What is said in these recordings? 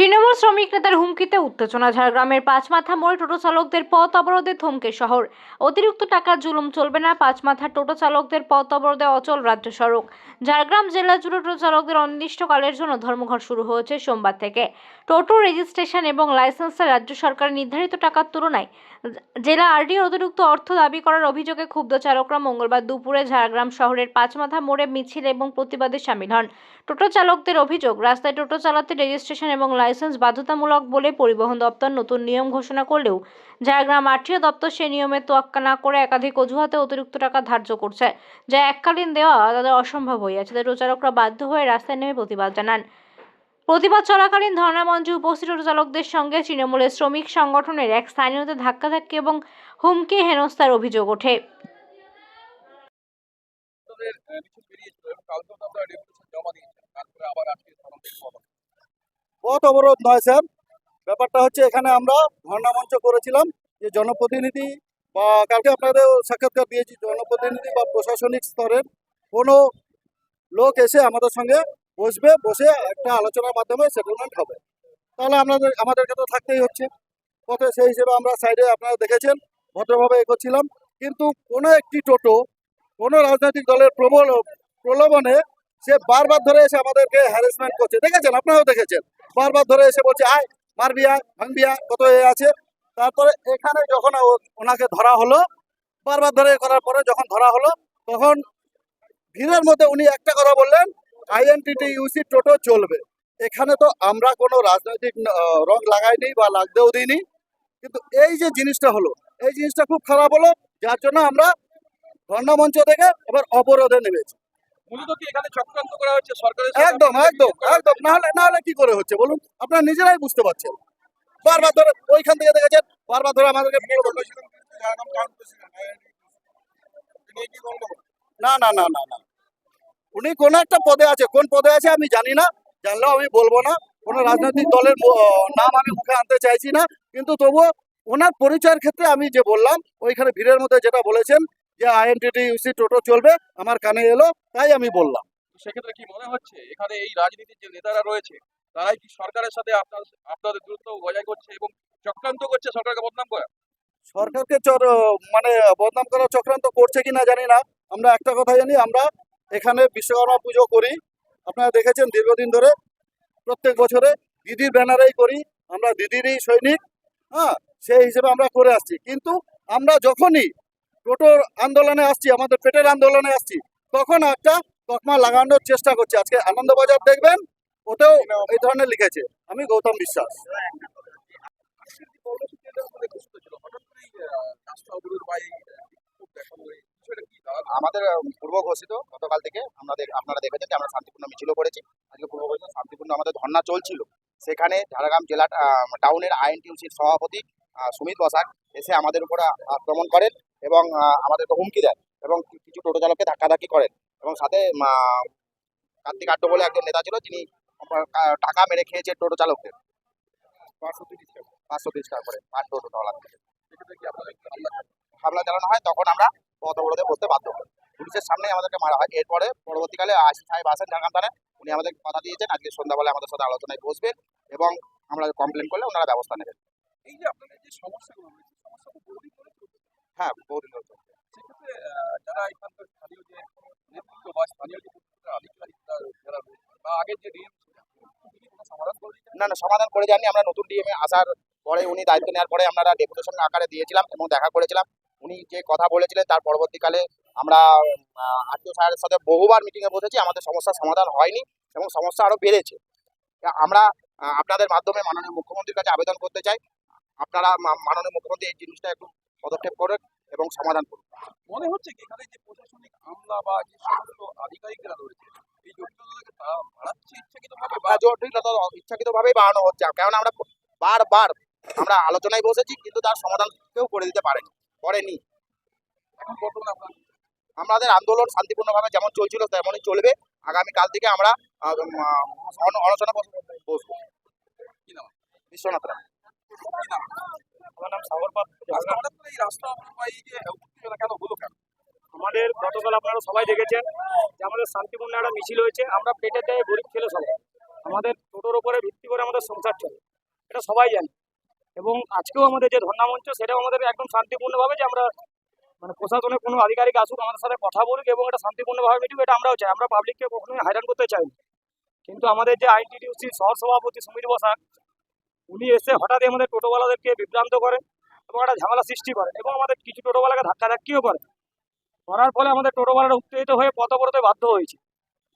তৃণমূল শ্রমিক নেতার হুমকিতে উত্তেজনা। ঝাড়গ্রামের পাঁচমাথা মোড়ে টোটো চালকদের পথ অবরোধে থমকে শহর। অতিরিক্ত টাকার জুলুম চলবে না, পাঁচমাথা টোটো চালকদের পথ অবরোধে অচল রাজ্য সড়ক। ঝাড়গ্রাম জেলা জুড়ে টোটো চালকদের অনির্দিষ্টকালের জন্য ধর্মঘট শুরু হয়েছে সোমবার থেকে। টোটো রেজিস্ট্রেশন এবং লাইসেন্সে রাজ্য সরকারের নির্ধারিত টাকার তুলনায় জেলা আরডিও অতিরিক্ত অর্থ দাবি করার অভিযোগে ক্ষুব্ধ চালকরা মঙ্গলবার দুপুরে ঝাড়গ্রাম শহরের পাঁচমাথা মোড়ে মিছিল এবং প্রতিবাদে সামিল হন। টোটো চালকদের অভিযোগ, রাস্তায় টোটো চালাতে রেজিস্ট্রেশন এবং লাইসেন্স বাধ্যতামূলক বলে পরিবহন দপ্তর নতুন নিয়ম ঘোষণা করলেও ঝাড়গ্রাম আরটিও দপ্তর সে নিয়মে তোয়াক্কা না করে একাধিক অজুহাতে অতিরিক্ত টাকা ধার্য করছে, যা এককালীন দেওয়া তাদের অসম্ভব হয়ে যাচ্ছে টোটো চালকরা বাধ্য হয়ে রাস্তায় নেমে প্রতিবাদ জানান। প্রতিবাদ চলাকালীন ধর্ণা মঞ্চে উপস্থিত চালকদের সঙ্গে তৃণমূলের শ্রমিক সংগঠনের এক স্থানীয়তে ধাক্কাধাক্কি এবং হুমকি হেনস্থার অভিযোগ ওঠে। পথ অবরোধ নয়, স্যার। ব্যাপারটা হচ্ছে এখানে আমরা ধর্ণা মঞ্চ করেছিলাম যে জনপ্রতিনিধি বা কালকে আপনাদের সাক্ষাৎকার দিয়েছি, জনপ্রতিনিধি বা প্রশাসনিক স্তরের কোনো লোক এসে আমাদের সঙ্গে বসবে, বসে একটা আলোচনার মাধ্যমে সেটেলমেন্ট হবে। তাহলে আপনাদের আমাদেরকে তো থাকতেই হচ্ছে। পথে সেই হিসেবে আমরা সাইডে আপনারা দেখেছেন, ভদ্রভাবে এগোচ্ছিলাম। কিন্তু কোনো একটি টোটো, কোনো রাজনৈতিক দলের প্রবল, প্রলোভনে সে বারবার ধরে এসে আমাদেরকে হ্যারাসমেন্ট করছে। দেখেছেন? আপনারাও দেখেছেন। বারবার ধরে এসে বলছে, আয়, মারবি, আয়, ভাঙবি, আয়, কত এ আছে। তারপরে এখানে যখন ওনাকে ধরা হলো, বারবার ধরে করার পরে যখন ধরা হলো, তখন ভিড়ের মধ্যে উনি একটা কথা বললেন আইএনটিটি ইউসি টোটো চলবে এখানে তো আমরা কোনো রাজনৈতিক রং লাগাইনি বা লাগতেও দিইনি কিন্তু এই যে জিনিসটা হলো এই জিনিসটা খুব খারাপ হলো যার জন্য আমরা ধর্ণা মঞ্চ থেকে এবার অবরোধে নেমেছি মূলত কি এখানে চক্রান্ত করা হচ্ছে সরকারের একদম একদম একদম না হলে না হলে কি করে হচ্ছে বলুন আপনারা নিজেরাই বুঝতে পারছেন বারবার ধরে ওইখান থেকে দেখেছেন বারবার ধরে আমাদেরকে? না না না না না উনি কোন একটা পদে আছে কোন পদে আছে আমি জানি না জানলেও আমি বলব না। কোন রাজনৈতিক দলের নাম আমি মুখে আনতে চাইছি না। কিন্তু তবুও ওনার পরিচয়ের ক্ষেত্রে আমি যে বললাম ওইখানে ভিড়ের মধ্যে যেটা বলেছেন যে আইএনটিটি ইউসি টোটো চলবে আমার কানে এলো তাই আমি বললাম। সেক্ষেত্রে কি মনে হচ্ছে এখানে এই রাজনীতির যে নেতারা রয়েছে তারাই কি সরকারের সাথে আপনার আপনাদের দূরত্ব বজায় করছে এবং চক্রান্ত করছে সরকারকে বদনাম করা? সরকারকে চর মানে বদনাম করার চক্রান্ত করছে কিনা জানি না। আমরা একটা কথা জানি আমরা এখানে বিশ্বকর্মা পুজো করি। আপনারা দেখেছেন দীর্ঘদিন ধরে প্রত্যেক বছরে দিদির ব্যানারেই করি। আমরা দিদিরই সৈনিক হ্যাঁ সেই হিসেবে আমরা করে আসছি। কিন্তু আমরা যখনই টোটোর আন্দোলনে আসছি, আমাদের পেটের আন্দোলনে আসছি, তখন একটা তকমা লাগানোর চেষ্টা করছি। আজকে আনন্দবাজার দেখবেন, ওতেও এই ধরনের লিখেছে। আমি গৌতম বিশ্বাস। আমাদের পূর্ব ঘোষিত গতকাল থেকে আমাদের আপনারা দেখেছেন যে আমরা শান্তিপূর্ণ মিছিলও করেছি। আজকে পূর্ব ঘোষিত শান্তিপূর্ণ আমাদের ধর্ণা চলছিল। সেখানে ঝাড়গ্রাম জেলা টাউনের আইএনটিউসির সভাপতি সুমিত বসাক এসে আমাদের উপরে আক্রমণ করেন এবং আমাদেরকে হুমকি দেন এবং কিছু টোটো চালককে ধাক্কাধাক্কি করেন এবং সাথে কার্তিক আড্ড বলে একজন নেতা ছিল তিনি টাকা মেরে খেয়েছে টোটো চালকদের। পাঁচশো তিরিশ টাকা। পাঁচশো তিরিশ টাকা করে পাঁচ টোটো? হামলা চালানো হয়? তখন আমরা পথ অবরোধে বসতে বাধ্য হই। পুলিশের সামনে আমাদেরকে মারা হয়। এরপরে পরবর্তীকালে আশি সাহেব আসেন ঝাড়গ্রাম থানায় উনি আমাদের কথা দিয়েছেন। আজকে সন্ধ্যাবেলায় আমাদের সাথে আলোচনায় বসবেন এবং আমরা কমপ্লেন করলে ওনারা ব্যবস্থা নেবেন। এই যে আপনাদের যে সমস্যাগুলো। হ্যাঁ বহুদিন ধরে চলছে। সেক্ষেত্রে যারা এখানকার স্থানীয় যে নেতৃত্ব বা স্থানীয় যে আধিকারিকরা যারা বা আগের যে ডিএম ছিলেন তিনি কোনো সমাধান করে না না সমাধান করে যাননি আমরা নতুন ডিএমএ আসার পরে উনি দায়িত্ব নেওয়ার পরে আমরা ডেপুটেশন আকারে দিয়েছিলাম এবং দেখা করেছিলাম। উনি যে কথা বলেছিলেন তার পরবর্তীকালে আমরা আত্মীয় সাহেবের সাথে বহুবার মিটিংয়ে বসেছি আমাদের সমস্যার সমাধান হয়নি এবং সমস্যা আরও বেড়েছে। আমরা আপনাদের মাধ্যমে মাননীয় মুখ্যমন্ত্রীর কাছে আবেদন করতে চাই। আপনারা মাননীয় মুখ্যমন্ত্রী এই জিনিসটা একটু পদক্ষেপ করুন এবং সমাধান করুন। মনে হচ্ছে কি এখানে যে প্রশাসনিক আমলা বা যে সমস্ত আধিকারিকরা রয়েছে এই জটিলতাকে তারা বাড়াচ্ছে ইচ্ছাকৃতভাবে বা বা জটিলতা ইচ্ছাকৃতভাবেই বাড়ানো হচ্ছে। কারণ আমরা বারবার আমরা আলোচনায় বসেছি কিন্তু তার সমাধান কেউ করে দিতে পারেনি করেনি। এখন বর্তমানে আপনার আমাদের আন্দোলন শান্তিপূর্ণভাবে যেমন চলছিল তেমনই চলবে। আগামী কাল থেকে আমরা অনশনে বসবো। বিশ্বনাথ রায়। আমার নাম সাগর পাল। করে এই রাস্তা কেন হলো কেন? আমাদের গতকাল আপনারা সবাই দেখেছেন যে আমাদের শান্তিপূর্ণ একটা মিছিল হয়েছে। আমরা পেটের দেয় গরিব ছেলে সবাই। আমাদের টোটোর উপরে ভিত্তি করে আমাদের সংসার চলে। এটা সবাই জানে। এবং আজকেও আমাদের যে ধর্ণা মঞ্চ সেটাও আমাদের একদম শান্তিপূর্ণভাবে যে আমরা মানে প্রশাসনের কোনো আধিকারিক আসুক, আমাদের সাথে কথা বলুক এবং এটা শান্তিপূর্ণভাবে মিটুক, এটা আমরাও চাই। আমরা পাবলিককে কখনোই হয়রান করতে চাই কিন্তু আমাদের যে আইনটিডিউসি সহ সভাপতি সমীর বসাক, উনি এসে হঠাৎই আমাদের টোটোওয়ালাদেরকে বিভ্রান্ত করেন এবং একটা ঝামেলা সৃষ্টি করেন এবং আমাদের কিছু টোটোওয়ালাকে ধাক্কাধাক্কিও করেন। করার ফলে আমাদের টোটোওয়ালারা উত্তেজিত হয়ে পথ অবরোধে বাধ্য হয়েছে।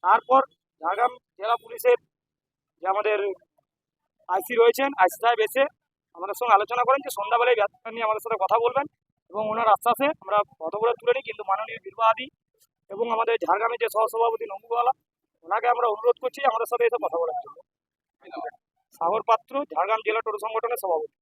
তারপর ঝাড়গ্রাম জেলা পুলিশের যে আমাদের আইসি রয়েছেন, আইসি সাহেব এসে আমাদের সঙ্গে আলোচনা করেন যে সন্ধ্যাবেলায় ব্যাপারটা নিয়ে আমাদের সাথে কথা বলবেন। এবং ওনার আশ্বাসে আমরা পদগুলো তুলে নিই, কিন্তু মাননীয় বীরবাহাদি এবং আমাদের ঝাড়গ্রামের যে সহসভাপতি নমুগওয়ালা ওনাকে আমরা অনুরোধ করছি আমাদের সাথে এসে কথা বলার জন্য। সাগর পাত্র, ঝাড়গ্রাম জেলা টোটো সংগঠনের সভাপতি।